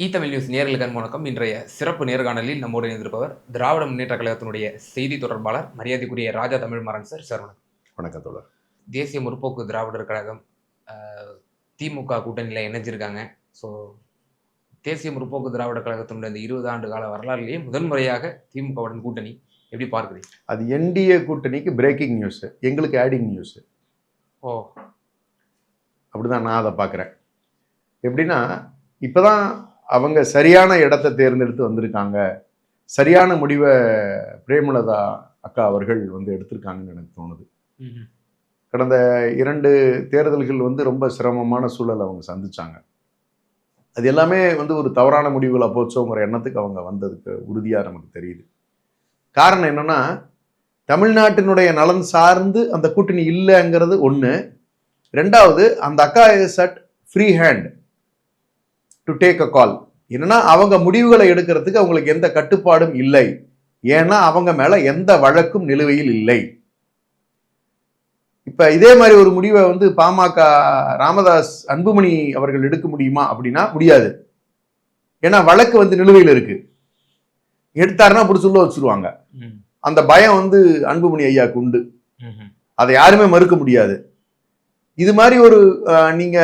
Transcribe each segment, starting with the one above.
இ Tamil news நேர்களுக்கு வணக்கம் இன்றைய சிறப்பு நேர்காணலில் நம்மோடு இணைந்திருப்பவர் திராவிட முன்னேற்ற கழகத்தினுடைய செய்தி தொடர்பாளர் மரியாதைக்குரிய ராஜா தமிழ் மாறன் சார். சார் வணக்கம். வணக்கம் தோழர். தேசிய முற்போக்கு திராவிடர் கழகம் திமுக கூட்டணியில் இணைஞ்சிருக்காங்க. ஸோ தேசிய முற்போக்கு திராவிட கழகத்தினுடைய இந்த இருபது ஆண்டு கால வரலாறுலேயே முதன்முறையாக திமுகவுடன் கூட்டணி. எப்படி பார்க்குறீங்க? அது என்டிஏ கூட்டணிக்கு பிரேக்கிங் நியூஸ் எங்களுக்கு ஆடிங் நியூஸ் ஓ. அப்படிதான் நான் அதை பார்க்குறேன். எப்படின்னா இப்போதான் அவங்க சரியான இடத்தை தேர்ந்தெடுத்து வந்திருக்காங்க. சரியான முடிவை பிரேமலதா அக்கா அவர்கள் வந்து எடுத்திருக்காங்கன்னு எனக்கு தோணுது. கடந்த இரண்டு தேர்தல்கள் வந்து ரொம்ப சிரமமான சூழலை அவங்க சந்திச்சாங்க. அது எல்லாமே வந்து ஒரு தவறான முடிவுகளை போச்சோங்கிற எண்ணத்துக்கு அவங்க வந்ததுக்கு உறுதியாக நமக்கு தெரியுது. காரணம் என்னன்னா தமிழ்நாட்டினுடைய நலன் சார்ந்து அந்த கூட்டணி இல்லைங்கிறது ஒன்று ரெண்டாவது அந்த அக்கா is at free hand to take a call என்னன்னா அவங்க முடிவுகளை எடுக்கிறதுக்கு அவங்களுக்கு எந்த கட்டுப்பாடும் இல்லை. ஏன்னா அவங்க மேல எந்த வழக்கும் நிலுவையில் இல்லை. இப்ப இதே மாதிரி ஒரு முடிவை வந்து பாமக ராமதாஸ் அன்புமணி அவர்கள் எடுக்க முடியுமா அப்படின்னா முடியாது. ஏன்னா வழக்கு வந்து நிலுவையில் இருக்கு. எடுத்தாருன்னா பிடிச்சி உள்ள வச்சிருவாங்க. அந்த பயம் வந்து அன்புமணி ஐயாக்கு உண்டு. அதை யாருமே மறுக்க முடியாது. இது மாதிரி ஒரு அஹ், நீங்க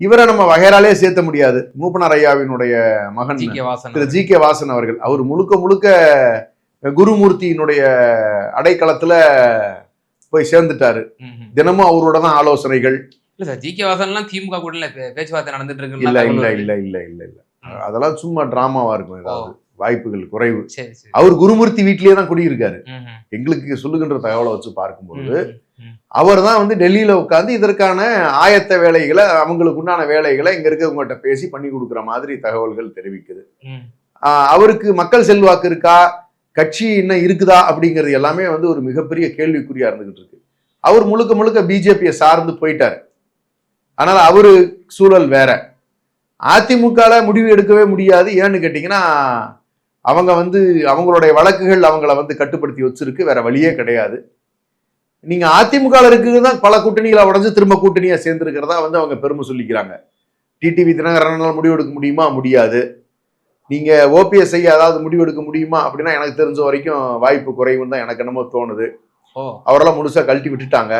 இவரை நம்ம வகைராலே சேர்த்த முடியாது. மூப்பனார் ஐயாவினுடைய மகன் திரு ஜி கே வாசன் அவர்கள். அவர் முழுக்க முழுக்க குருமூர்த்தியினுடைய அடைக்கலத்துல போய் சேர்ந்துட்டாரு. தினமும் அவரோட தான் ஆலோசனைகள். இல்ல சார் ஜி கே வாசன்லாம் திமுக பே- பேச்சுவார்த்தை நடந்துட்டு இல்ல இருக்குன்னு இல்ல தகவல் இல்ல இல்ல இல்ல. இல்ல அதெல்லாம் சும்மா டிராமாவா இருக்கும் ஏதாவது. வாய்ப்புகள் குறைவு. அவர் குருமூர்த்தி வீட்டிலேயே தான் குடியிருக்காரு. எங்களுக்கு சொல்லுகின்ற தகவலை வச்சு பார்க்கும்போது. அவர் தான் வந்து டெல்லியில உட்காந்து இதற்கான ஆயத்த வேலைகளை அவங்களுக்கு உண்டான வேலைகளை இங்க இருக்கவங்ககிட்ட பேசி பண்ணி கொடுக்குற மாதிரி தகவல்கள் தெரிவிக்குது. அவருக்கு மக்கள் செல்வாக்கு இருக்கா? கட்சி இன்னும் இருக்குதா? அப்படிங்கிறது எல்லாமே வந்து ஒரு மிகப்பெரிய கேள்விக்குறியா இருந்துகிட்டு இருக்கு. அவர் முழுக்க முழுக்க பிஜேபியை சார்ந்து போயிட்டார். அதனால அவரு சூழல் வேற. அதிமுகல முடிவு எடுக்கவே முடியாது. ஏன்னு கேட்டீங்கன்னா அவங்க வந்து அவங்களுடைய வழக்குகள் அவங்கள வந்து கட்டுப்படுத்தி வச்சிருக்கு வேற வழியே கிடையாது. நீங்க அதிமுக இருக்கிறது தான் பல கூட்டணிகளை உடஞ்சு திரும்ப கூட்டணியா சேர்ந்துருக்கிறதா வந்து அவங்க பெருமை சொல்லிக்கிறாங்க. டிடிவி தினகரனால் முடிவு எடுக்க முடியுமா? முடியாது. நீங்க ஓபிஎஸ் ஐயா ஏதாவது முடிவு எடுக்க முடியுமா? அப்படின்னா எனக்கு தெரிஞ்ச வரைக்கும் வாய்ப்பு குறைவுன்னு தான் எனக்கு என்னமோ தோணுது. அவரெல்லாம் முழுசா கழட்டி விட்டுட்டாங்க.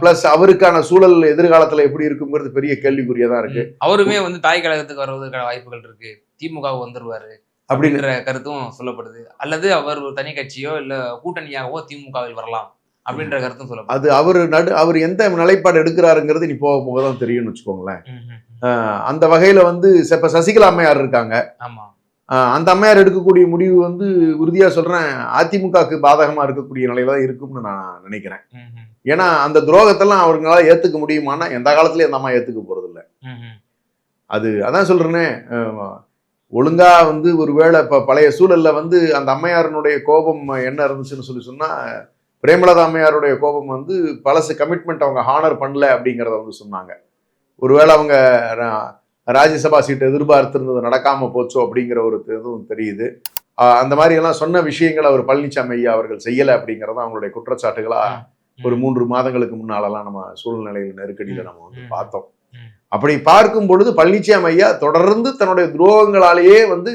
பிளஸ் அவருக்கான சூழல் எதிர்காலத்துல எப்படி இருக்குங்கிறது பெரிய கேள்விக்குறியா தான் இருக்கு. அவருமே வந்து தாய் கழகத்துக்கு வருவதற்கான வாய்ப்புகள் இருக்கு. திமுக வந்துருவாரு. அப்படின்ற கருத்தும் சொல்லப்படுது. அல்லது அவர் ஒரு தனி கட்சியோ இல்ல கூட்டணியாகவோ திமுகவில் வரலாம் அப்படின்ற கருத்தும் சொல்லப்படுது. அது அவர் நடு அவர் எந்த நிலைப்பாடு எடுக்கிறாருங்கிறது நீ போக போக தான் தெரியும்னு வச்சுக்கோங்களேன். அந்த வகையில வந்து இப்ப சசிகலா அம்மையார் இருக்காங்க. ஆமா. அந்த அம்மையார் எடுக்கக்கூடிய முடிவு வந்து உறுதியா சொல்றேன் அதிமுகவுக்கு பாதகமா இருக்கக்கூடிய நிலையில தான் இருக்கும்னு நான் நினைக்கிறேன். ஏன்னா அந்த துரோகத்தெல்லாம் அவங்களால ஏத்துக்க முடியுமானா எந்த காலத்துலயும் அந்த அம்மா ஏத்துக்க போறது இல்ல. அது அதான் சொல்றேனே அஹ், ஒழுங்கா வந்து ஒருவேளை இப்ப பழைய சூழல்ல வந்து அந்த அம்மையாரனுடைய கோபம் என்ன இருந்துச்சுன்னு சொல்லி சொன்னா பிரேமலதா அம்மையாருடைய கோபம் வந்து பழசு கமிட்மெண்ட் அவங்க ஹானர் பண்ணல அப்படிங்கிறத வந்து சொன்னாங்க ஒருவேளை அவங்க ராஜ்யசபா சீட் எதிர்பார்த்திருந்தது நடக்காம போச்சோ அப்படிங்கிற ஒரு இதுவும் தெரியுது அந்த மாதிரி எல்லாம் சொன்ன விஷயங்களை அவர் பழனிசாமி ஐயா அவர்கள் செய்யல அப்படிங்கறத அவங்களுடைய குற்றச்சாட்டுகளா ஒரு மூன்று மாதங்களுக்கு முன்னாலெல்லாம் நம்ம சூழ்நிலையில் நெருக்கடியில நம்ம வந்து. பார்த்தோம். அப்படி பார்க்கும் பொழுது பழனிசாமி ஐயா தொடர்ந்து தன்னுடைய துரோகங்களாலேயே வந்து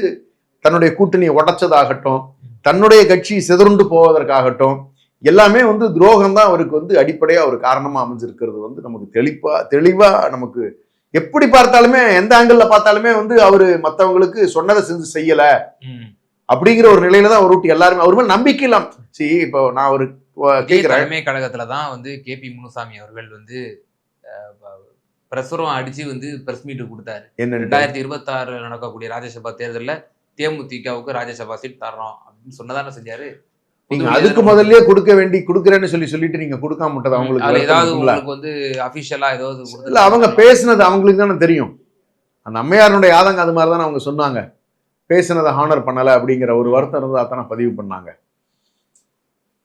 தன்னுடைய கூட்டணியை உடைச்சதாகட்டும் தன்னுடைய கட்சி சிதறுண்டு போவதற்காகட்டும் எல்லாமே வந்து துரோகம் தான் அவருக்கு வந்து அடிப்படையா ஒரு காரணமா அமைஞ்சிருக்கிறது வந்து நமக்கு தெளிப்பா தெளிவா நமக்கு எப்படி பார்த்தாலுமே எந்த ஆங்கிள் பார்த்தாலுமே வந்து அவரு மத்தவங்களுக்கு சொன்னதை செஞ்சு செய்யல. அப்படிங்கிற ஒரு நிலையில தான் அவர் எல்லாருமே அவர் மேல நம்பிக்கை இல்லாம சரி இப்போ நான் ஒரு கேட்கிறேன் கழகத்துல தான் வந்து கே பி முனுசாமி அவர்கள் வந்து பிரசுரம் அடிச்சு வந்து பிரஸ் மீட் கொடுத்தாரு. ரெண்டாயிரத்தி இருபத்தாறு நடக்கக்கூடிய ராஜ்யசபா தேர்தல்ல தேமுதிகவுக்கு ராஜ்யசபா சீட் தர்றோம் அப்படின்னு சொன்னதானே செஞ்சாரு. நீங்க அதுக்கு முதல்லயே கொடுக்க வேண்டி கொடுக்குறேன்னு சொல்லி சொல்லிட்டு நீங்க கொடுக்காம விட்டது அவங்களுக்கு ஏதாவது? உங்களுக்கு வந்து அபிஷியலா ஏதாவது இல்ல? அவங்க பேசுனது அவங்களுக்கு தானே தெரியும். அந்த அம்மையாருடைய ஆதங்கம் அது மாதிரி தானே அவங்க சொன்னாங்க. பேசுனதை ஹானர் பண்ணல அப்படிங்கிற ஒரு வருத்தம் இருந்தா தானே பதிவு பண்ணாங்க.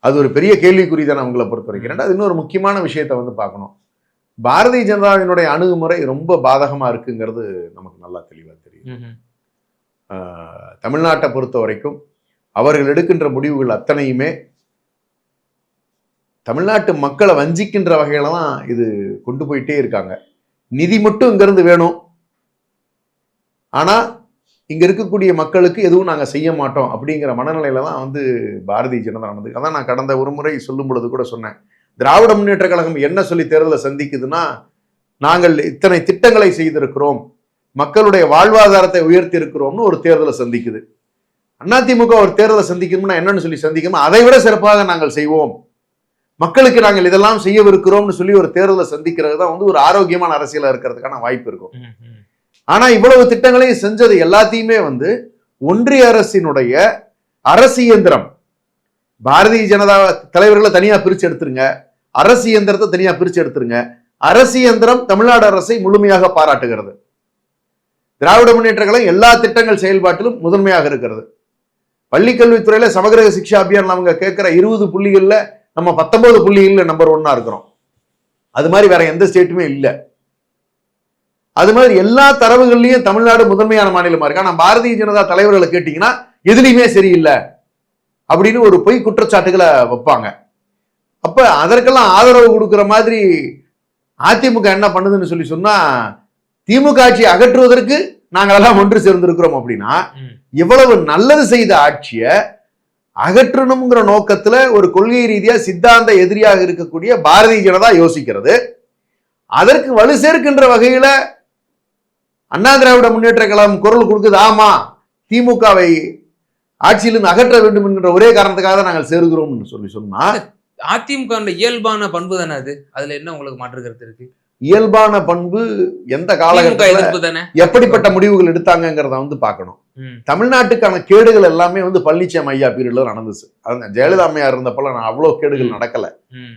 அது ஒரு பெரிய கேள்விக்குறி தானே அவங்கள பொறுத்த வரைக்கும் ரெண்டாவது இன்னொரு முக்கியமான விஷயத்த வந்து பார்க்கணும். பாரதிய ஜனதாவினுடைய அணுகுமுறை ரொம்ப பாதகமா இருக்குங்கிறது நமக்கு நல்லா தெளிவா தெரியும் தமிழ்நாட்டை பொறுத்த வரைக்கும் அவர்கள் எடுக்கின்ற முடிவுகள் அத்தனையுமே தமிழ்நாட்டு மக்களை வஞ்சிக்கின்ற வகையில தான் இது கொண்டு போயிட்டே இருக்காங்க. நிதி மட்டும் இங்கிருந்து வேணும். ஆனா இங்க இருக்கக்கூடிய மக்களுக்கு எதுவும் நாங்க செய்ய மாட்டோம் அப்படிங்கிற மனநிலையில தான் வந்து பாரதிய ஜனதா நடந்து அதான் நான் கடந்த ஒரு முறை சொல்லும் பொழுது கூட சொன்னேன். திராவிட முன்னேற்ற கழகம் என்ன சொல்லி தேர்தலை சந்திக்குதுன்னா நாங்கள் இத்தனை திட்டங்களை செய்திருக்கிறோம் மக்களுடைய வாழ்வாதாரத்தை உயர்த்தி இருக்கிறோம்னு ஒரு தேர்தலை சந்திக்குது. அதிமுக ஒரு தேர்தலை சந்திக்கணும்னா என்னன்னு சொல்லி சந்திக்கணும் அதை விட சிறப்பாக நாங்கள் செய்வோம். மக்களுக்கு நாங்கள் இதெல்லாம் செய்யவிருக்கிறோம்னு சொல்லி ஒரு தேர்தலை சந்திக்கிறது தான் வந்து ஒரு ஆரோக்கியமான அரசியலா இருக்கிறதுக்கான வாய்ப்பு இருக்கும். ஆனா இவ்வளவு திட்டங்களையும் செஞ்சது எல்லாத்தையுமே வந்து ஒன்றிய அரசினுடைய அரசு இயந்திரம். பாரதிய ஜனதா தலைவர்களை தனியா பிரிச்சு எடுத்துருங்க. அரசு இயந்திரத்தை தனியா பிரிச்சு எடுத்துருங்க. அரசு இயந்திரம் தமிழ்நாடு அரசை முழுமையாக பாராட்டுகிறது. திராவிட முன்னேற்ற கழகம் எல்லா திட்டங்கள் செயல்பாட்டிலும் முதன்மையாக இருக்கிறது. பள்ளிக்கல்வித்துறையில சமகிரக சிக்ஷா அபியான் அவங்க கேட்குற இருபது புள்ளிகள்ல நம்ம பத்தொன்பது புள்ளிகள்ல நம்பர் ஒன்னா இருக்கிறோம். அது மாதிரி வேற எந்த ஸ்டேட்டுமே இல்லை. அது மாதிரி எல்லா தரவுகள்லயும் தமிழ்நாடு முதன்மையான மாநிலமா இருக்கு. ஆனால் பாரதிய ஜனதா தலைவர்களை கேட்டிங்கன்னா எதுலையுமே சரியில்லை. அப்படின்னு ஒரு பொய் குற்றச்சாட்டுகளை வைப்பாங்க அப்ப அதற்கெல்லாம் ஆதரவு கொடுக்கிற மாதிரி அதிமுக என்ன பண்ணுதுன்னு சொல்லி சொன்னா திமுக ஆட்சியை அகற்றுவதற்கு நாங்களெல்லாம் ஒன்று சேர்ந்திருக்கிறோம் அப்படின்னா. இவ்வளவு நல்லது செய்த ஆட்சியை அகற்றணுங்கிற நோக்கத்துல ஒரு கொள்கை ரீதியா சித்தாந்த எதிரியாக இருக்கக்கூடிய பாரதிய ஜனதா யோசிக்கிறது அதற்கு வலு சேர்க்கின்ற வகையில அண்ணா திராவிட முன்னேற்ற கழகம் குரல் கொடுக்குது ஆமா திமுகவை ஆட்சியிலிருந்து அகற்ற வேண்டும் என்கிற ஒரே காரணத்துக்காக தான் நாங்கள் சேருகிறோம்னு சொல்லி சொன்னா அதிமுக இயல்பான பண்பு தானே அது? அதுல என்ன உங்களுக்கு மாற்று கருத்து இருக்கு? இயல்பான பண்பு எந்த காலகட்டத்தில் தானே? எப்படிப்பட்ட முடிவுகள் எடுத்தாங்கங்கிறத வந்து பார்க்கணும். தமிழ்நாட்டுக்கான கேடுகள் எல்லாமே வந்து பழனிசாமி ஐயா பீரியட்ல நடந்துச்சு. அது ஜெயலலிதா அம்மையா இருந்தப்பல நான் அவ்வளவு கேடுகள் நடக்கல.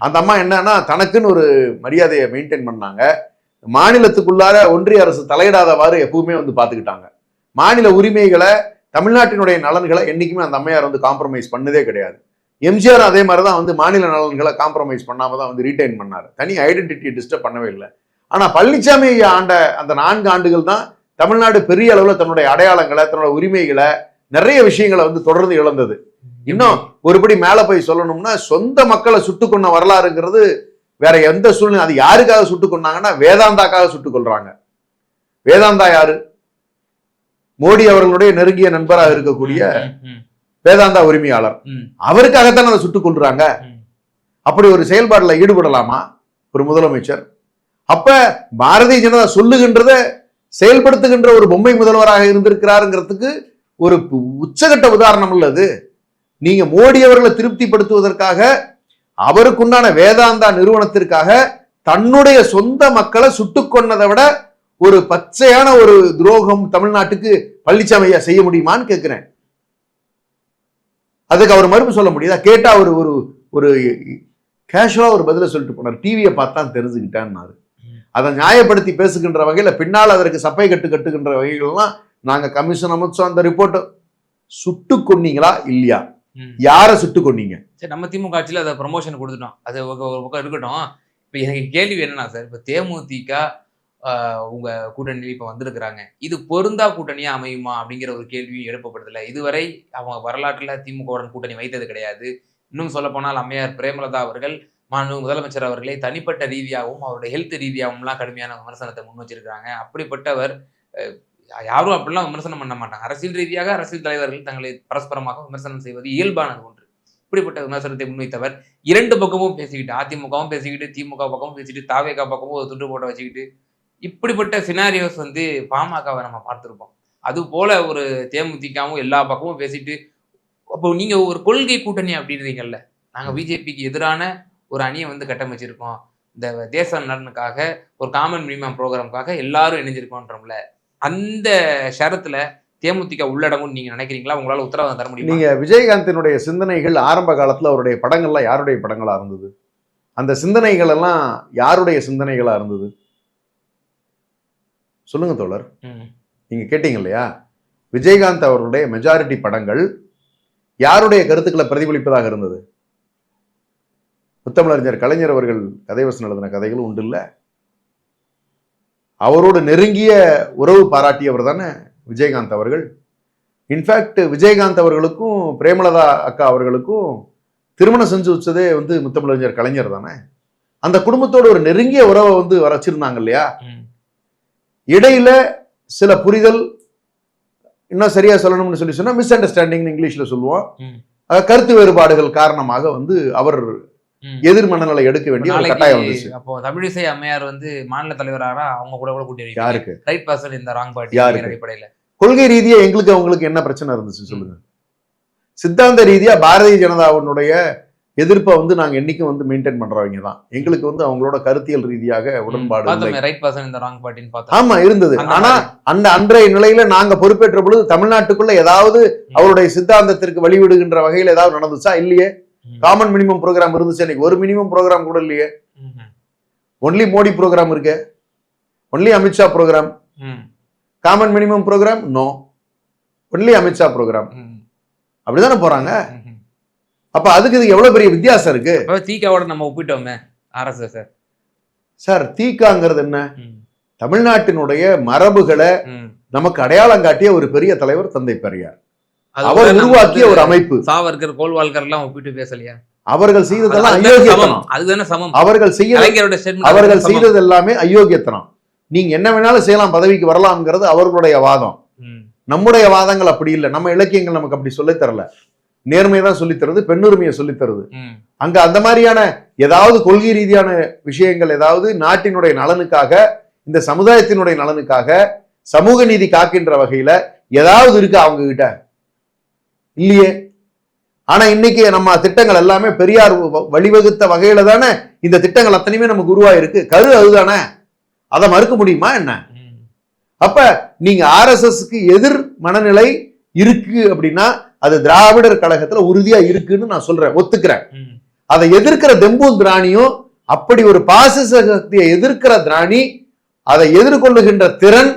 அந்த அம்மா என்னன்னா தனக்குன்னு ஒரு மரியாதையை மெயின்டைன் பண்ணாங்க. மாநிலத்துக்குள்ளார ஒன்றிய அரசு தலையிடாதவாறு எப்பவுமே வந்து பார்த்துக்கிட்டாங்க. மாநில உரிமைகளை தமிழ்நாட்டினுடைய நலன்களை என்றைக்குமே அந்த அம்மையார் வந்து காம்ப்ரமைஸ் பண்ணதே கிடையாது. எம்ஜிஆர் அதே மாதிரி தான் வந்து மாநில நலன்களை காம்ப்ரமைஸ் பண்ணாம தான் வந்து ரீட்டைன் பண்ணார். தனி ஐடென்டிட்டியை டிஸ்டர்ப் பண்ணவே இல்லை. ஆனால் பழனிசாமி ஆண்ட அந்த நான்கு ஆண்டுகள் தான் தமிழ்நாடு பெரிய அளவில் தன்னுடைய அடையாளங்களை தன்னோட உரிமைகளை நிறைய விஷயங்களை வந்து தொடர்ந்து இழந்தது. இன்னும் ஒருபடி மேலே போய் சொல்லணும்னா சொந்த மக்களை சுட்டுக்கொண்ட வரலாறுங்கிறது வேற எந்த சூழ்நிலை அது யாருக்காக சுட்டுக்கொண்டாங்கன்னா வேதாந்தாக்காக சுட்டுக்கொள்றாங்க வேதாந்தா யாரு? மோடி அவர்களுடைய நெருங்கிய நண்பராக இருக்கக்கூடிய வேதாந்தா உரிமையாளர். அவருக்காகத்தானே அதை சுட்டுக் கொள்றாங்க. அப்படி ஒரு செயல்பாடுல ஈடுபடலாமா? ஒரு முதலமைச்சர். அப்ப பாரதிய ஜனதா சொல்லுகின்றத செயல்படுத்துகின்ற ஒரு பொம்மை முதல்வராக இருந்திருக்கிறாருங்கிறதுக்கு ஒரு உச்சகட்ட உதாரணம் உள்ளது நீங்க மோடி அவர்களை திருப்திப்படுத்துவதற்காக அவருக்குண்டான வேதாந்தா நிறுவனத்திற்காக தன்னுடைய சொந்த மக்களை சுட்டுக் கொன்னதை விட ஒரு பச்சையான ஒரு துரோகம் தமிழ்நாட்டுக்கு பழனிசாமி ஐயா செய்ய முடியுமான்னு கேட்கிறேன். அதுக்கு அவர் மறுப்பு சொல்ல முடியுதா? கேட்டா அவர் ஒரு ஒரு கேஷுவலா ஒரு பதில சொல்லிட்டு போனார். டிவியை பார்த்தான் தெரிஞ்சுக்கிட்டான்னாரு. ம். அதை நியாயப்படுத்தி பேசுகின்ற வகையில பின்னால் அதற்கு சப்பை கட்டு கட்டுகின்ற வகைகள்லாம் நாங்க கமிஷன் அமைச்சோம். அந்த ரிப்போர்ட் சுட்டு கொன்னீங்களா? இல்லையா. யாரை சுட்டு கொன்னீங்க? சரி நம்ம திமுக ஆட்சியில் அதை ப்ரமோஷன் கொடுத்துட்டோம். அது ஒரு பக்கம் இருக்கட்டும். இப்போ எனக்கு கேள்வி என்னன்னா சார் இப்போ தேமுதிக உங்க கூட்டணியில் இப்போ வந்திருக்கிறாங்க. இது பொருந்தா கூட்டணியா அமையுமா அப்படிங்கிற ஒரு கேள்வியும் எழுப்பப்படுதில்ல இதுவரை அவங்க வரலாற்றுல திமுகவுடன் கூட்டணி வைத்தது கிடையாது. இன்னும் சொல்ல போனால் அம்மையார் பிரேமலதா அவர்கள் மாண்பு முதலமைச்சர் அவர்களே தனிப்பட்ட ரீதியாகவும் அவருடைய ஹெல்த் ரீதியாகவும்லாம் கடுமையான விமர்சனத்தை முன் வச்சிருக்கிறாங்க. அப்படிப்பட்டவர் யாரும் அப்படிலாம் விமர்சனம் பண்ண மாட்டாங்க. அரசியல் ரீதியாக அரசியல் தலைவர்கள் தங்களை பரஸ்பரமாக விமர்சனம் செய்வது இயல்பானது ஒன்று. இப்படிப்பட்ட விமர்சனத்தை முன்வைத்தவர் இரண்டு பக்கமும் பேசிக்கிட்டு அதிமுகவும் பேசிக்கிட்டு திமுக பக்கமும் பேசிக்கிட்டு தாவேகா பக்கமும் ஒரு துண்டு போட்ட வச்சுக்கிட்டு இப்படிப்பட்ட சினாரியோஸ் வந்து பாமகவை நம்ம பார்த்துருப்போம். அது போல ஒரு தேமுதிகவும் எல்லா பக்கமும் பேசிட்டு அப்போ நீங்க ஒரு கொள்கை கூட்டணி அப்படின்றீங்கல்ல நாங்கள் பிஜேபிக்கு எதிரான ஒரு அணியை வந்து கட்டமைச்சிருக்கோம். இந்த தேச நலனுக்காக ஒரு காமன் மினிமம் ப்ரோக்ராமுக்காக எல்லாரும் இணைஞ்சிருக்கோன்றோம்ல அந்த ஷரத்துல தேமுதிக உள்ளடங்கும் நீங்க நினைக்கிறீங்களா? உங்களால உத்தரவாதம் தர முடியும்? நீங்க விஜயகாந்தினுடைய சிந்தனைகள் ஆரம்ப காலத்துல அவருடைய படங்கள்லாம் யாருடைய படங்களா இருந்தது? அந்த சிந்தனைகள் எல்லாம் யாருடைய சிந்தனைகளா இருந்தது? சொல்லுங்க தோழர். நீங்க கேட்டீங்க இல்லையா விஜயகாந்த் அவர்களுடைய மெஜாரிட்டி படங்கள் யாருடைய கருத்துக்களை பிரதிபலிப்பதாக இருந்தது? முத்தமிழறிஞர் கலைஞர் அவர்கள் கதை வசனம் எழுதின கதைகள் உண்டு இல்ல? அவரோடு நெருங்கிய உறவு பாராட்டியவர் தானே விஜயகாந்த் அவர்கள்? இன்ஃபேக்ட் விஜயகாந்த் அவர்களுக்கும் பிரேமலதா அக்கா அவர்களுக்கும் திருமணம் செஞ்சு வச்சதே வந்து முத்தமிழறிஞர் கலைஞர் தானே? அந்த குடும்பத்தோட ஒரு நெருங்கிய உறவை வந்து வச்சிருந்தாங்க இல்லையா. இடையில சில புரிதல் இன்னும் சரியா சொல்லணும்னு சொல்லி சொன்னா மிஸ் அண்டர்ஸ்டாண்டிங் இங்கிலீஷ்ல சொல்லுவோம். கருத்து வேறுபாடுகள் காரணமாக வந்து அவர் ம். எதிர் மனநிலை எடுக்க வேண்டிய ஒரு கட்டாயம் வந்துச்சு. அப்போ தமிழிசை அம்மையார் வந்து மாநில தலைவராரா? அவங்க கூட கூட கூட்டி. யாருக்கு? ரைட் பர்சன் இந்த ராங் பார்ட்டி யாருக்கு? அடிப்படையில. கொள்கை ரீதியா எங்களுக்கு அவங்களுக்கு என்ன பிரச்சனை இருந்துச்சு சொல்லுங்க. சித்தாந்த ரீதியா பாரதிய ஜனதாவினுடைய எதிர்ப்பை வந்து நாங்க என்னைக்கும் வந்து மெயின்டைன் பண்றவங்க தான். எங்களுக்கு வந்து அவங்களோட கருத்தியல் ரீதியாக உடன்பாடு இல்லை. பார்த்தோமே ரைட் பர்சன் இந்த ராங் பார்ட்டின்னு பார்த்தோம். ஆமா இருந்தது. ஆனா. அந்த அன்றைய நிலையில நாங்க பொறுப்பேற்ற பொழுது தமிழ்நாட்டுக்குள்ள ஏதாவது அவருடைய சித்தாந்தத்திற்கு வழிவிடுகின்ற வகையில் ஏதாவது நடந்துச்சா? இல்லையே. காமன் மினிமம் ப்ரோக்ராம் இருந்துச்சு இன்னைக்கு ஒரு மினிமம் ப்ரோக்ராம் கூட இல்லையே. ஒன்லி மோடி ப்ரோக்ராம் இருக்கு. Only Amit Shah programme. Common minimum programme no only Amit Shah programme. அப்படிதானே போறாங்க. அப்ப அதுக்கு இதுக்கு எவ்வளவு பெரிய வித்தியாசம் இருக்கு? தீகாவோட நம்ம ஒப்பிட்டோமே ஆர்எஸ்எஸ் சார். தீக்காங்கிறது என்ன? தமிழ்நாட்டினுடைய மரபுகளை நமக்கு அடையாளம் காட்டிய ஒரு பெரிய தலைவர் தந்தை பெரியார். அவர் உருவாக்கிய ஒரு அமைப்பு. சாவர்கர் கோல்வால்கர் எல்லாம் ஒப்பிட்டு பேசலையா? அவர்கள் செய்ததெல்லாம் அயோக்கியத்தனம் அதுதானே சமம். அவர்கள் செய்ய அவர்கள். செய்தது எல்லாமே அயோக்கியத்தனம். நீங்க என்ன வேணாலும் செய்யலாம் பதவிக்கு வரலாம்ங்கிறது அவர்களுடைய வாதம். நம்முடைய வாதங்கள் அப்படி இல்லை. நம்ம இலக்கியங்கள் நமக்கு அப்படி சொல்லித் தரல. நேர்மையை தான் சொல்லித் தருது பெண்ணுரிமையை சொல்லித் தருது ம். அங்க அந்த மாதிரியான ஏதாவது கொள்கை ரீதியான விஷயங்கள் ஏதாவது நாட்டினுடைய நலனுக்காக இந்த சமுதாயத்தினுடைய நலனுக்காக சமூக நீதி காக்கின்ற வகையில ஏதாவது இருக்கா அவங்க கிட்ட இல்லையே. ஆனா இன்னைக்கு நம்ம திட்டங்கள் எல்லாமே பெரியார் வழிவகுத்த வகையில தானே இந்த திட்டங்கள் அத்தனையுமே நமக்கு உருவாயிருக்கு. கரு அதுதானே. அதை மறுக்க முடியுமா என்ன. அப்ப நீங்க ஆர்எஸ்எஸ்க்கு எதிர் மனநிலை இருக்கு அப்படின்னா அது திராவிடர் கழகத்துல உறுதியா இருக்குன்னு நான் சொல்றேன் ஒத்துக்கிறேன். அதை எதிர்க்கிற தெம்பும் திராணியும் அப்படி ஒரு பாசிச சக்தியை எதிர்க்கிற திராணி அதை எதிர்கொள்ளுகின்ற திறன்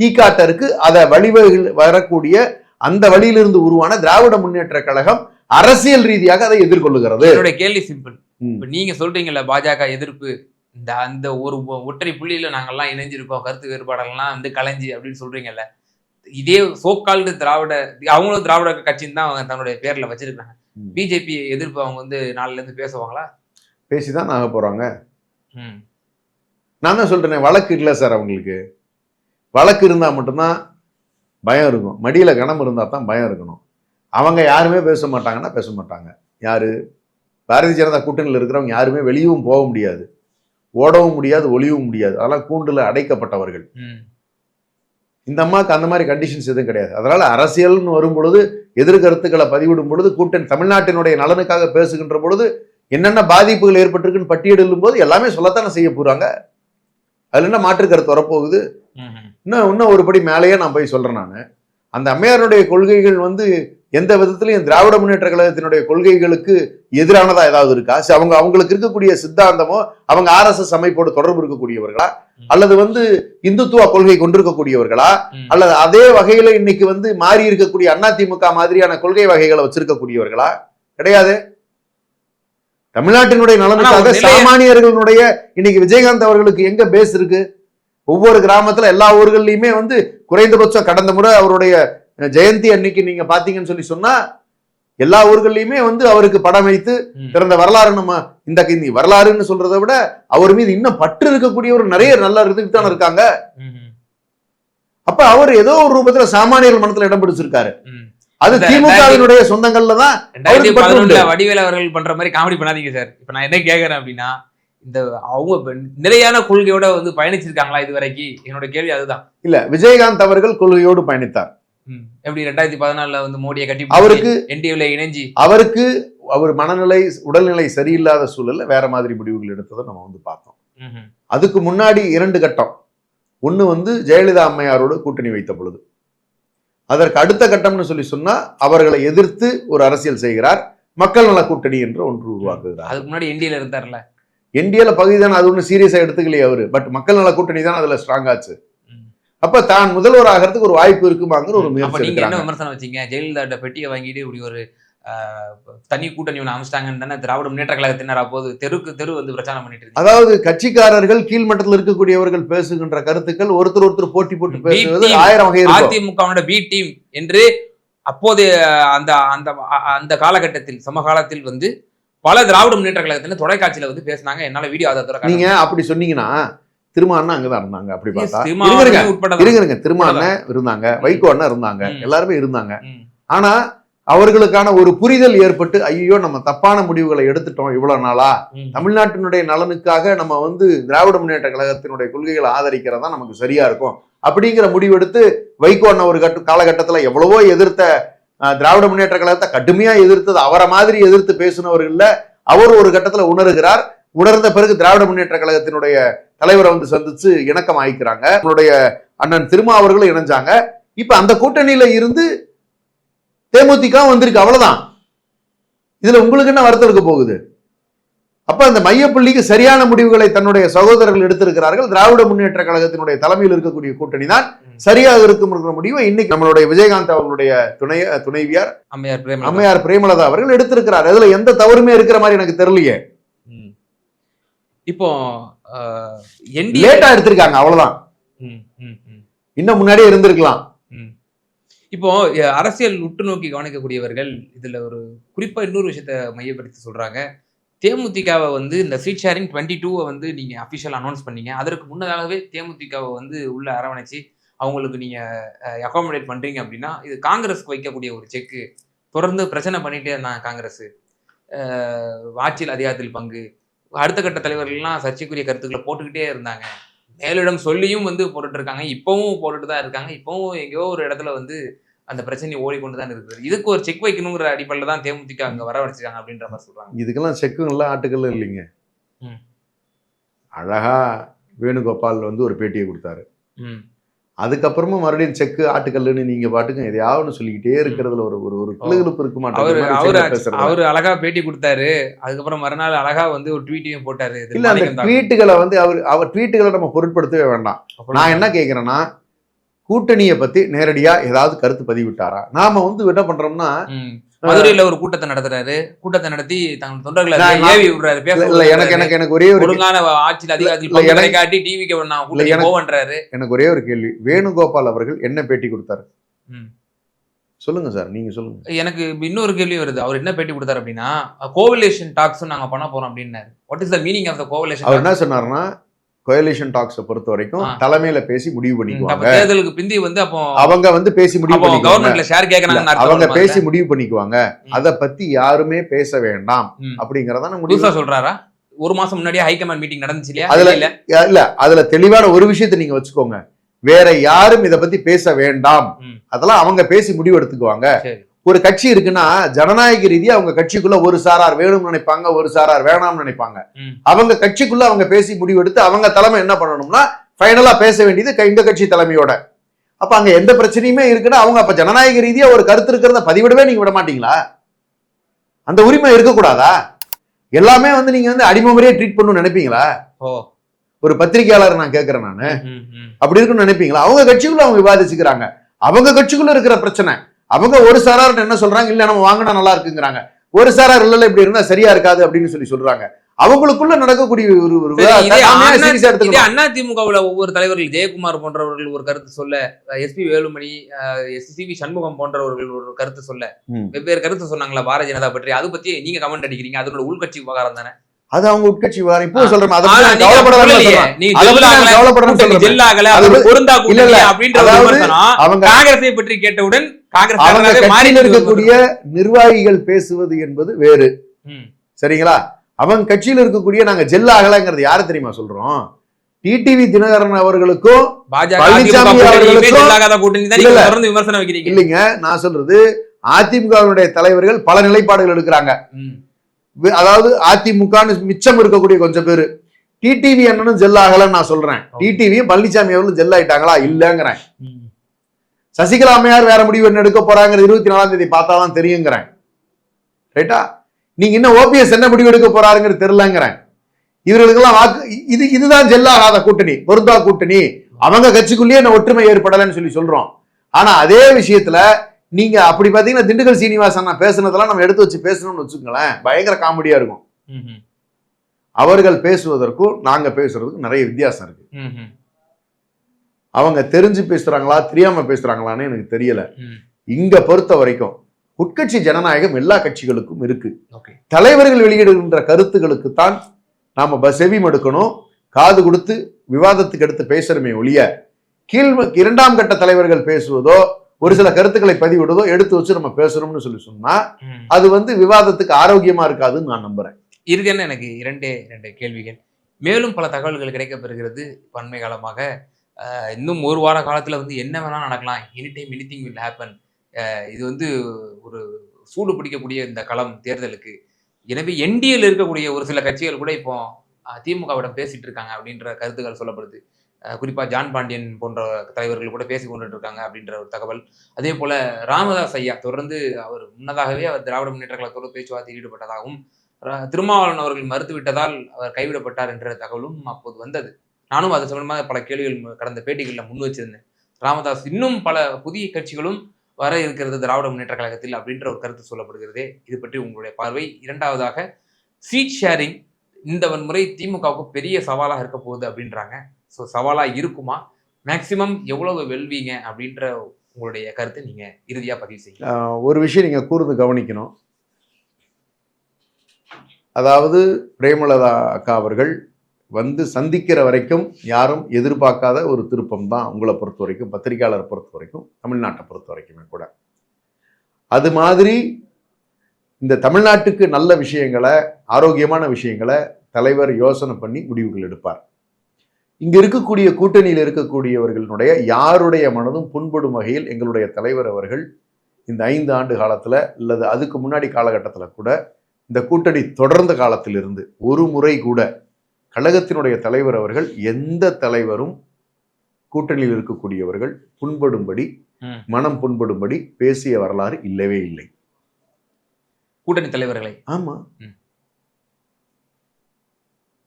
தீக்காட்டருக்கு அதை வழிவகை வரக்கூடிய அந்த வழியிலிருந்து உருவான திராவிட முன்னேற்ற கழகம் அரசியல் ரீதியாக அதை எதிர்கொள்ளுகிறது என்னுடைய கேள்வி சிம்பிள். இப்ப நீங்க சொல்றீங்கல்ல பாஜக எதிர்ப்பு இந்த அந்த ஒரு ஒற்றை புள்ளியில நாங்கெல்லாம் இணைஞ்சிருக்கோம் கருத்து வேறுபாடெல்லாம் வந்து கலைஞ்சு அப்படின்னு சொல்றீங்கல்ல இதே சோக்கால்டு திராவிட அவங்களும் திராவிட கட்சின்னு தான் அவங்க தன்னுடைய பேர்ல வச்சிருக்காங்க. பிஜேபி எதிர்ப்பு அவங்க வந்து நாளைல இருந்து பேசுவாங்களா? பேசிதான் ஆக போறாங்க. நான் தான் சொல்றேனே வழக்கு இல்லை சார் அவங்களுக்கு. வழக்கு இருந்தா மட்டும்தான் பயம் இருக்கும். மடியில கணம் இருந்தா தான் பயம் இருக்கணும். அவங்க யாருமே பேச மாட்டாங்கன்னா பேச மாட்டாங்க. யாரு? பாரதிய ஜனதா கூட்டணியில் இருக்கிறவங்க யாருமே வெளியவும் போக முடியாது. ஓடவும் முடியாது ஒளியவும் முடியாது. அதெல்லாம் கூண்டுல அடைக்கப்பட்டவர்கள். இந்த அம்மாவுக்கு அந்த மாதிரி கண்டிஷன்ஸ் எதுவும் கிடையாது. அதனால அரசியல்னு வரும் பொழுது எதிர்கருத்துக்களை பதிவிடும் பொழுது கூட்டணி தமிழ்நாட்டினுடைய நலனுக்காக பேசுகின்ற பொழுது என்னென்ன பாதிப்புகள் ஏற்பட்டிருக்குன்னு பட்டியலிடும் போது எல்லாமே சொல்லத்தானே செய்ய போறாங்க. அதுல என்ன மாற்று கருத்து வரப்போகுது. இன்னும் இன்னும் ஒரு படி மேலேயே நான் போய் சொல்றேன் நான். அந்த அம்மையாருடைய கொள்கைகள் வந்து எந்த விதத்திலையும் திராவிட முன்னேற்ற கழகத்தினுடைய கொள்கைகளுக்கு எதிரானதா ஏதாவது இருக்கா? அவங்க அவங்களுக்கு இருக்கக்கூடிய சித்தாந்தமோ அவங்க ஆர்எஸ்எஸ் அமைப்போடு தொடர்பு இருக்கக்கூடியவர்களா. அல்லது வந்து இந்துத்துவ கொள்கை கொண்டிருக்கக்கூடியவர்களா. அல்லது அதே வகையில இன்னைக்கு வந்து மாறி இருக்கக்கூடிய அதிமுக மாதிரியான கொள்கை வகைகளை வச்சிருக்கக்கூடியவர்களா? கிடையாது. தமிழ்நாட்டினுடைய நலனுக்காக சாமானியர்களுடைய இன்னைக்கு விஜயகாந்த் அவர்களுக்கு எங்க பேஸ் இருக்கு? ஒவ்வொரு கிராமத்துல எல்லா ஊர்கள்லயுமே வந்து குறைந்தபட்சம் கடந்த முறை அவருடைய ஜெயந்தி அன்னைக்கு நீங்க பாத்தீங்கன்னு சொல்லி சொன்னா எல்லா ஊர்கள்லயுமே வந்து அவருக்கு படம் வைத்து. பிறந்த வரலாறு நம்ம இந்த வரலாறுன்னு சொல்றதை விட அவர் மீது இன்னும் பற்று இருக்கக்கூடியவர் நிறைய நல்லா இருந்துட்டு தானே இருக்காங்க. அப்ப அவர் ஏதோ ஒரு ரூபத்துல சாமானியர்கள் மனத்துல இடம் பிடிச்சிருக்காரு. அது திமுகவினுடைய சொந்தங்கள்ல தான் வடிவேல் அவர்கள் பண்ற மாதிரி காமெடி பண்ணாதீங்க சார் இப்ப நான் என்ன கேக்குறேன் அப்படின்னா இந்த அவங்க நிலையான கொள்கையோட வந்து பயணிச்சிருக்காங்களா இது வரைக்கும் என்னோட கேள்வி அதுதான் இல்ல விஜயகாந்த் அவர்கள் கொள்கையோடு பயணித்தார். எப்படி ரெண்டாயிரத்தி பதினாலுல வந்து மோடியை கட்டி அவருக்கு என்டிஏல இணைஞ்சு? அவருக்கு அவர் மனநிலை உடல்நிலை சரியில்லாத சூழல்ல வேற மாதிரி முடிவுகள் எடுத்ததை நம்ம வந்து பார்த்தோம். அதுக்கு முன்னாடி இரண்டு கட்டம். ஒண்ணு வந்து ஜெயலலிதா அம்மையாரோடு கூட்டணி வைத்த பொழுது. அதற்கு அடுத்த கட்டம்னு சொல்லி சொன்னா அவர்களை எதிர்த்து ஒரு அரசியல் செய்கிறார். மக்கள் நல கூட்டணி என்று ஒன்று உருவாக்குகிறார். அதுக்கு முன்னாடி என்டிஏல இருந்தார்ல? என்டிஏல பகுதி தான் அது ஒன்றும் சீரியஸா எடுத்துக்கலையே அவரு. பட் மக்கள் நல கூட்டணி தான் அதுல ஸ்ட்ராங் ஆச்சு. அப்ப தான் முதல்வர் ஆகிறதுக்கு ஒரு வாய்ப்பு இருக்குமாங்கிற ஒரு அப்ப முயற்சி நீங்க என்ன விமர்சனம் வச்சீங்க? ஜெயலலிதா பெட்டியை வாங்கிட்டு இப்படி ஒரு தனி கூட்டணி ஒன்று அமைச்சிட்டாங்கன்னு தானே திராவிட முன்னேற்ற கழகத்தினர் அப்போது தெருக்கு தெரு வந்து பிரச்சாரம் பண்ணிட்டு இருந்தாங்க. அதாவது கட்சிக்காரர்கள் கீழ்மட்டத்தில் இருக்கக்கூடியவர்கள் பேசுகின்ற கருத்துக்கள் ஒருத்தர் ஒருத்தர் போட்டி போட்டு பேசுவது ஆயிரம் வகை அதிமுகவோட பி டீம் என்று அப்போது அந்த அந்த அந்த காலகட்டத்தில் சமகாலத்தில் வந்து பல திராவிட முன்னேற்ற கழகத்தினர் தொலைக்காட்சியில வந்து பேசினாங்க. என்னால வீடியோ ஆதாரத்தோட நீங்க அப்படி சொன்னீங்கன்னா திருமா அண்ணா அங்கதான் இருந்தாங்க அப்படி பார்த்தா. இருங்க இருங்க, உட்பட இருங்க இருங்க. திருமா அண்ணன் இருந்தாங்க வைகோ அண்ணன் இருந்தாங்க. எல்லாருமே இருந்தாங்க. ஆனா அவர்களுக்கான ஒரு புரிதல் ஏற்பட்டு ஐயோ நம்ம தப்பான முடிவுகளை எடுத்துட்டோம் இவ்வளவு நாளா. தமிழ்நாட்டினுடைய நலனுக்காக நம்ம வந்து திராவிட முன்னேற்ற கழகத்தினுடைய கொள்கைகளை ஆதரிக்கிறதா நமக்கு சரியா இருக்கும். அப்படிங்கிற முடிவெடுத்து வைகோ அண்ணன் ஒரு கட்டு காலகட்டத்துல எவ்வளவோ எதிர்த்த திராவிட முன்னேற்ற கழகத்தை கடுமையா எதிர்த்தது அவரை மாதிரி எதிர்த்து பேசினவர்கள்ல அவர் ஒரு கட்டத்துல உணர்கிறார். உணர்ந்த பிறகு திராவிட முன்னேற்ற கழகத்தினுடைய தலைவரை வந்து சந்திச்சு இணக்கம் ஆயிக்கிறாங்க நம்மளுடைய அண்ணன் திருமா அவர்களும் இணைஞ்சாங்க இப்ப அந்த கூட்டணியில இருந்து தேமுதிக வந்திருக்கு அவ்வளவுதான் இதுல உங்களுக்கு என்ன வருத்தம் இருக்க போகுது அப்ப அந்த மையப்புள்ளிக்கு சரியான முடிவுகளை தன்னுடைய சகோதரர்கள் எடுத்திருக்கிறார்கள் திராவிட முன்னேற்ற கழகத்தினுடைய தலைமையில் இருக்கக்கூடிய கூட்டணி தான். சரியாக இருக்கும் முடிவை இன்னைக்கு நம்மளுடைய விஜயகாந்த் அவர்களுடைய துணை துணைவியார் அம்மையார் பிரேமலதா. அவர்கள் எடுத்திருக்கிறார் அதுல எந்த தவறுமே இருக்கிற மாதிரி எனக்கு தெரியலையே. இப்போ லேட்டா எடுத்திருக்காங்க அவ்வளவுதான். இன்னும் முன்னாடியே இருந்திருக்கலாம். இப்போ அரசியல் உற்று நோக்கி கவனிக்கக்கூடியவர்கள் இதுல ஒரு குறிப்பா இன்னொரு விஷயத்த மையப்படுத்தி சொல்றாங்க. தேமுதிகவை வந்து இந்த சீட் ஷேரிங் டுவெண்ட்டி டூவை வந்து நீங்க அபிஷியல் அனௌன்ஸ் பண்ணீங்க. அதற்கு முன்னதாகவே தேமுதிகவை வந்து உள்ள அரவணைச்சு அவங்களுக்கு நீங்க அகாமடேட் பண்றீங்க அப்படின்னா இது காங்கிரஸ்க்கு வைக்கக்கூடிய ஒரு செக்கு. தொடர்ந்து பிரச்சனை பண்ணிட்டே இருந்தாங்க காங்கிரஸ். ஆட்சியில் அதிகாரத்தில் பங்கு. அடுத்த கட்ட தலைவர்கள்லாம் சர்ச்சைக்குரிய கருத்துக்களை போட்டுக்கிட்டே இருந்தாங்க. மேலிடம் சொல்லியும் வந்து போட்டுட்டு இருக்காங்க இப்பவும் போட்டுட்டு தான் இருக்காங்க. இப்பவும் எங்கேயோ ஒரு இடத்துல வந்து அந்த பிரச்சனை ஓடிக்கொண்டு தான் இருக்குது. இதுக்கு ஒரு செக் வைக்கணுங்கிற அடிப்படையில் தான் தேமுதிக அங்க வரவழைச்சிருக்காங்க அப்படின்ற மாதிரி சொல்றாங்க. இதுக்கெல்லாம் செக்குங்கள்லாம் ஆட்டுக்கள்லாம் இல்லைங்க. அழகா வேணுகோபால் வந்து ஒரு பேட்டியை கொடுத்தாரு. ம். அதுக்கப்புறமா மறுபடியும் செக்கு ஆட்டுக்கல்லுன்னு நீங்க பாட்டுக்கு எதையாவது சொல்லிக்கிட்டே இருக்கிறதுல ஒரு ஒரு ஒரு கிளுகிழுப்பு இருக்க அவரு மாட்டேங்குது அவரு அவரு அழகா பேட்டி கொடுத்தாரு. அதுக்கப்புறம் மறுநாள் அழகா வந்து ஒரு ட்வீட்டையும் போட்டாரு. இல்ல அந்த. ட்வீட்டுகளை வந்து அவர் அவர் ட்வீட்டுகளை நம்ம பொருட்படுத்தவே வேண்டாம். நான் என்ன கேக்குறேன்னா கூட்டணியை பத்தி நேரடியா ஏதாவது கருத்து பதிவிட்டாரா? நாம வந்து என்ன பண்றோம்னா. மதுரையில ஒரு கூட்டத்தை நடத்துறாரு. கூட்டத்தை நடத்தி தங்கள் தொண்டர்களை ஏவி விடுறாரு. பேச எனக்கு. எனக்கு எனக்கு ஒரே ஒரு ஒழுங்கான ஆட்சியில் அதிகாரத்தில் காட்டி டிவிக்கு நான் போவன்றாரு. எனக்கு ஒரே ஒரு கேள்வி. வேணுகோபால் அவர்கள் என்ன பேட்டி கொடுத்தாரு. சொல்லுங்க சார் நீங்க சொல்லுங்க. எனக்கு இன்னொரு கேள்வி வருது. அவர் என்ன பேட்டி கொடுத்தாரு அப்படின்னா கோவிலேஷன் டாக்ஸ் நாங்க பண்ண போறோம் அப்படின்னாரு. What is the meaning of the coalition அவர் என்ன சொன்னாருன்னா கோயலிஷன் டாக்ஸை பொறுத்த வரைக்கும். தலைமையில பேசி முடிவு பண்ணிக்குவாங்க. தேர்தலுக்கு பிந்தி வந்து அப்போ அவங்க வந்து பேசி முடிவு பண்ணிக்குவாங்க. ஷேர் அர்த்தம் அவங்க பேசி முடிவு பண்ணிக்குவாங்க. அத பத்தி யாருமே பேச வேண்டாம் ம். அப்படிங்கறதான முடிவு. சொல்றாரா? ஒரு மாசம் முன்னாடியே ஹைகமாண்ட் மீட்டிங் நடந்துச்சு இல்லையா? அதுல- இல்ல. இல்ல அதுல தெளிவான ஒரு விஷயத்தை நீங்க வச்சுக்கோங்க. வேற யாரும் இத பத்தி பேச வேண்டாம். அதெல்லாம் அவங்க பேசி முடிவு எடுத்துக்குவாங்க. ஒரு கட்சி இருக்குன்னா ஜனநாயக ரீதியா அவங்க கட்சிக்குள்ள ஒரு சாரார் வேணும்னு நினைப்பாங்க ஒரு சாரார் வேணாம்னு நினைப்பாங்க. அவங்க கட்சிக்குள்ள அவங்க பேசி முடிவெடுத்து அவங்க தலைமை என்ன பண்ணணும்னா ஃபைனலா பேச வேண்டியது இந்த கட்சி தலைமையோட. அப்ப அங்க எந்த பிரச்சனையுமே இருக்குன்னா அவங்க அப்ப ஜனநாயக ரீதியா ஒரு கருத்து இருக்கிறத பதிவிடவே நீங்க விட மாட்டீங்களா? அந்த உரிமை இருக்கக்கூடாதா? எல்லாமே வந்து நீங்க வந்து அடிமை முறையே ட்ரீட் பண்ணணும்னு நினைப்பீங்களா? ஓ. ஒரு பத்திரிகையாளர் நான் கேட்கிறேன் நான். அப்படி இருக்குன்னு நினைப்பீங்களா? அவங்க கட்சிக்குள்ள அவங்க விவாதிச்சுக்கிறாங்க. அவங்க கட்சிக்குள்ள இருக்கிற பிரச்சனை. அவங்க ஒரு சாரார் என்ன சொல்றாங்க? இல்ல நம்ம வாங்கினா நல்லா இருக்குங்கிறாங்க. ஒரு சாரார் இல்ல இப்படி இருந்தா சரியா இருக்காது அப்படின்னு சொல்லி சொல்றாங்க. அவங்களுக்குள்ள நடக்கக்கூடிய ஒரு ஒரு அண்ணா- திமுகவுல ஒவ்வொரு தலைவர்கள் ஜெயக்குமார் போன்றவர்கள் ஒரு கருத்து சொல்ல SP Velumani S C V Shanmugam போன்றவர்கள் ஒரு கருத்து சொல்ல. வெவ்வேறு கருத்து சொன்னாங்களா பாரதிய ஜனதா பற்றி. அது பத்தி நீங்க கமெண்ட் அடிக்கிறீங்க. அதோட உள்கட்சி விவகாரம் தானே? அது அவங்க உட்கட்சி விவகாரம். இப்போ. சொல்றேன் அதை பற்றி கேட்டவுடன் காங்கிரஸ் இருக்கக்கூடிய நிர்வாகிகள் பேசுவது என்பது வேறு. சரிங்களா? அவங்க கட்சியில் இருக்கக்கூடிய நாங்க ஜெல்லாகலங்கிறது யாரு தெரியுமா சொல்றோம்? டிடிவி தினகரன் அவர்களுக்கும் அதிமுக இல்லைங்க நான் சொல்றது அதிமுகவினுடைய தலைவர்கள் பல நிலைப்பாடுகள் எடுக்கிறாங்க. அதாவது அதிமுகன்னு மிச்சம் இருக்கக்கூடிய கொஞ்சம் பேரு. டிடிவி அண்ணனும் ஜெல்லாகலன்னு நான் சொல்றேன். டிடிவியும் பழனிசாமி அவர்களும் ஜெல் ஆயிட்டாங்களா? இல்லங்கிறேன். சசிகலா அம்மையார் வேற முடிவு என்ன எடுக்க போறாங்கிறது இருபத்தி நாலாம் தேதி பார்த்தா தான் தெரியுங்கிறேன். ரைட்டா? நீங்க இன்னும் ஓபிஎஸ் என்ன முடிவு எடுக்க போறாருங்கிறது தெரியலங்கிறேன். இவர்களுக்கெல்லாம் வாக்கு இது இதுதான் ஜெல்லாகாத கூட்டணி பொருந்தா கூட்டணி. அவங்க கட்சிக்குள்ளேயே என்ன ஒற்றுமை ஏற்படலைன்னு சொல்லி சொல்றோம். ஆனா அதே விஷயத்துல நீங்க அப்படி பாத்தீங்கன்னா திண்டுக்கல் சீனிவாசன் நான் பேசுனதெல்லாம் நம்ம எடுத்து வச்சு பேசணும்னு வச்சுக்கோங்களேன் பயங்கர காமெடியா இருக்கும். அவர்கள் பேசுவதற்கும் நாங்க பேசுறதுக்கும் நிறைய வித்தியாசம் இருக்கு. அவங்க தெரிஞ்சு பேசுறாங்களா தெரியாம பேசுறாங்களான்னு எனக்கு தெரியல. இங்க பொறுத்த வரைக்கும் உட்கட்சி ஜனநாயகம் எல்லா கட்சிகளுக்கும் இருக்கு ஓகே தலைவர்கள் வெளியிடுகின்ற கருத்துக்களுக்கு தான் நாம செவி மடுக்கணும் காது கொடுத்து விவாதத்துக்கு எடுத்து பேசுறமே ஒழிய கீழ் இரண்டாம் கட்ட தலைவர்கள் பேசுவதோ ஒரு சில கருத்துக்களை பதிவிடுவதோ எடுத்து வச்சு நம்ம பேசுறோம்னு சொல்லி சொன்னா. அது வந்து விவாதத்துக்கு ஆரோக்கியமா இருக்காதுன்னு நான் நம்புறேன். இறுதியான எனக்கு? இரண்டே இரண்டு கேள்விகள். மேலும் பல தகவல்கள் கிடைக்கப்பெறுகிறது அண்மை காலமாக. இன்னும் ஒரு வார காலத்துல வந்து என்ன வேணாலும் நடக்கலாம். Any time anything will happen இது வந்து ஒரு சூடு பிடிக்கக்கூடிய இந்த களம் தேர்தலுக்கு. எனவே என்டிஏல இருக்கக்கூடிய ஒரு சில கட்சிகள் கூட இப்போ திமுகவிடம் பேசிட்டு இருக்காங்க அப்படின்ற கருத்துக்கள் சொல்லப்படுது. குறிப்பாக ஜான் பாண்டியன் போன்ற தலைவர்கள் கூட பேசி கொண்டுட்டு இருக்காங்க அப்படின்ற ஒரு தகவல். அதே போல் ராமதாஸ் ஐயா தொடர்ந்து அவர் முன்னதாகவே அவர் திராவிட முன்னேற்ற கழகத்தோடு பேச்சுவார்த்தையில் ஈடுபட்டதாகவும் திருமாவளவன் அவர்கள் மறுத்துவிட்டதால் அவர் கைவிடப்பட்டார் என்ற தகவலும் அப்போது வந்தது. நானும் அது சம்பந்தமாக பல கேள்விகள் கடந்த பேட்டிகளில் முன் வச்சிருந்தேன். ராமதாஸ் இன்னும் பல புதிய கட்சிகளும் வர இருக்கிறது திராவிட முன்னேற்ற கழகத்தில் அப்படின்ற ஒரு கருத்து சொல்லப்படுகிறதே. இது பற்றி உங்களுடைய பார்வை. இரண்டாவதாக சீட் ஷேரிங் இந்த வன்முறை திமுகவுக்கு பெரிய சவாலாக இருக்க போகுது அப்படின்றாங்க. ஸோ சவாலாக இருக்குமா? மேக்சிமம் எவ்வளவு வெல்வீங்க? அப்படின்ற உங்களுடைய கருத்தை நீங்கள் இறுதியாக பதிவு செய்யுங்க. ஒரு விஷயம் நீங்கள் கூர்ந்து கவனிக்கணும். அதாவது பிரேமலதா அக்கா அவர்கள் வந்து சந்திக்கிற வரைக்கும் யாரும் எதிர்பார்க்காத ஒரு திருப்பம் தான் உங்களை பொறுத்த வரைக்கும் பத்திரிகையாளரை பொறுத்த வரைக்கும் தமிழ்நாட்டை பொறுத்த வரைக்குமே கூட. அது மாதிரி இந்த தமிழ்நாட்டுக்கு நல்ல விஷயங்களை ஆரோக்கியமான விஷயங்களை தலைவர் யோசனை பண்ணி முடிவுகள் எடுப்பார். இங்க இருக்கக்கூடிய கூட்டணியில் இருக்கக்கூடியவர்களுடைய யாருடைய மனதும் புண்படும் வகையில் எங்களுடைய தலைவர் அவர்கள் இந்த ஐந்து ஆண்டு காலத்துல அல்லது அதுக்கு முன்னாடி காலகட்டத்துல கூட இந்த கூட்டணி தொடர்ந்த காலத்திலிருந்து ஒரு முறை கூட கழகத்தினுடைய தலைவர் அவர்கள் எந்த தலைவரும் கூட்டணியில் இருக்கக்கூடியவர்கள் புண்படும்படி. மனம் புண்படும்படி பேசிய வரலாறு இல்லவே இல்லை கூட்டணி தலைவர்களை ஆமா.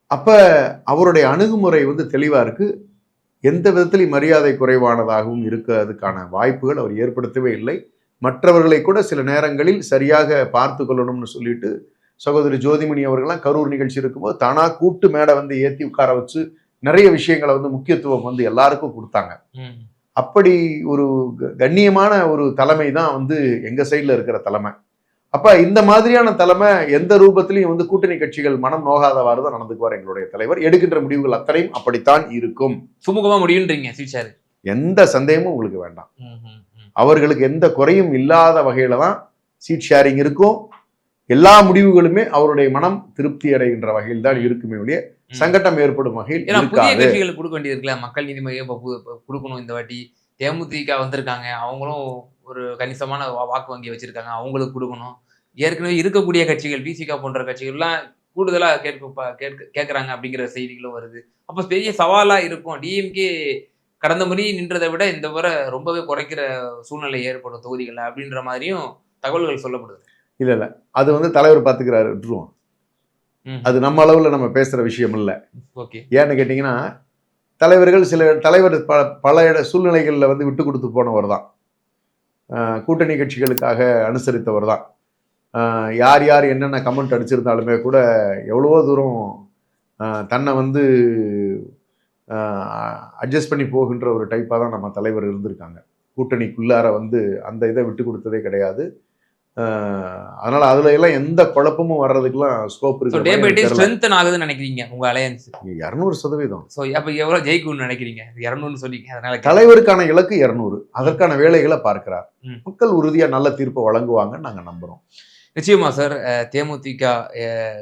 அப்ப அவருடைய அணுகுமுறை வந்து தெளிவா இருக்கு. எந்த விதத்திலையும் மரியாதை குறைவானதாகவும் இருக்கிறதுக்கான வாய்ப்புகள் அவர் ஏற்படுத்தவே இல்லை. மற்றவர்களை கூட சில நேரங்களில் சரியாக பார்த்து கொள்ளணும்னு சொல்லிட்டு சகோதரி ஜோதிமணி அவர்கள்லாம் கரூர் நிகழ்ச்சி இருக்கும்போது தானா கூப்பிட்டு மேடை வந்து ஏத்தி உட்கார வச்சு நிறைய விஷயங்களை வந்து முக்கியத்துவம் வந்து எல்லாருக்கும் கொடுத்தாங்க. அப்படி ஒரு க- கண்ணியமான ஒரு தலைமை தான் வந்து எங்க சைடுல இருக்கிற தலைமை. அப்ப இந்த மாதிரியான தலைமை எந்த ரூபத்திலையும் வந்து கூட்டணி கட்சிகள் மனம் நோகாதவாறு தான் நடந்துக்குவார் எங்களுடைய தலைவர். எடுக்கின்ற முடிவுகள் அத்தனையும் அப்படித்தான் இருக்கும். சுமூகமா முடியுன்றீங்க சீச்சாரு எந்த சந்தேகமும் உங்களுக்கு வேண்டாம். அவர்களுக்கு எந்த குறையும் இல்லாத வகையில தான் சீட் ஷேரிங் இருக்கும். எல்லா முடிவுகளுமே அவருடைய மனம் திருப்தி அடைகின்ற வகையில் தான் இருக்குமே ஒழிய சங்கடம் ஏற்படும் வகையில் கட்சிகளுக்கு கொடுக்க வேண்டியது இருக்குல்ல மக்கள் நீதி மையம் கொடுக்கணும் இந்த வாட்டி. தேமுதிக வந்திருக்காங்க அவங்களும் ஒரு கணிசமான வாக்கு வங்கி வச்சிருக்காங்க. அவங்களுக்கு கொடுக்கணும். ஏற்கனவே இருக்கக்கூடிய கட்சிகள் பிசிகா போன்ற கட்சிகள்லாம் கூடுதலா கேட்க கேட்க கேட்கறாங்க அப்படிங்கிற செய்திகளும் வருது. அப்ப பெரிய சவாலா இருக்கும். டிஎம்கே கடந்த முறை நின்றதை விட இந்த முறை ரொம்பவே குறைக்கிற சூழ்நிலை ஏற்படும் தொகுதிகள்ல அப்படின்ற மாதிரியும் தகவல்கள் சொல்லப்படுது. இல்ல இல்ல. அது வந்து தலைவர் பாத்துக்கிறாரு விட்டுருவோம். அது நம்ம அளவுல நம்ம பேசுற விஷயம் இல்ல. ஓகே. ஏன்னு கேட்டிங்கன்னா தலைவர்கள் சில தலைவர் ப பல இட சூழ்நிலைகளில் வந்து விட்டு கொடுத்து போனவர் தான் கூட்டணி கட்சிகளுக்காக அனுசரித்தவர் தான் யார் யார் என்னென்ன கமெண்ட் அடிச்சிருந்தாலுமே கூட எவ்வளவோ தூரம் தன்னை வந்து அட்ஜஸ்ட் பண்ணி போகின்ற ஒரு டைப்பாக தான் நம்ம தலைவர் இருந்திருக்காங்க. கூட்டணிக்குள்ளார வந்து அந்த இதை விட்டு கொடுத்ததே கிடையாது. அதனால அதுல எல்லாம் எந்த குழப்பமும் வர்றதுக்கெல்லாம் scope so day by day இருக்கு ஸ்ட்ரென்த் ஆகுதுன்னு நினைக்கிறீங்க உங்க அலையன்ஸ் இரநூறு சதவீதம். ஸோ அப்ப எவ்வளவு ஜெயிக்கும்னு நினைக்கிறீங்க? இரநூறுன்னு சொல்லிங்க அதனால. தலைவருக்கான இலக்கு இருநூறு. அதற்கான வேலைகளை பார்க்கிறார். மக்கள் உறுதியா நல்ல தீர்ப்பை வழங்குவாங்கன்னு நாங்க நம்புறோம். நிச்சயமா சார் தேமுதிக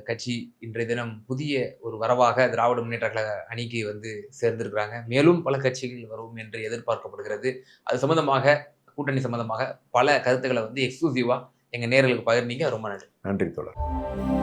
கட்சி இன்றைய தினம் புதிய ஒரு வரவாக திராவிட முன்னேற்ற கழக அணிக்கு வந்து சேர்ந்திருக்கிறாங்க. மேலும் பல கட்சிகள் வரும் என்று எதிர்பார்க்கப்படுகிறது. அது சம்பந்தமாக கூட்டணி சம்பந்தமாக பல கருத்துக்களை வந்து எக்ஸ்க்ளூசிவா எங்கள் நேர்களுக்கு பகிர்ந்தீங்க. ரொம்ப நன்றி. நன்றி தோழர்.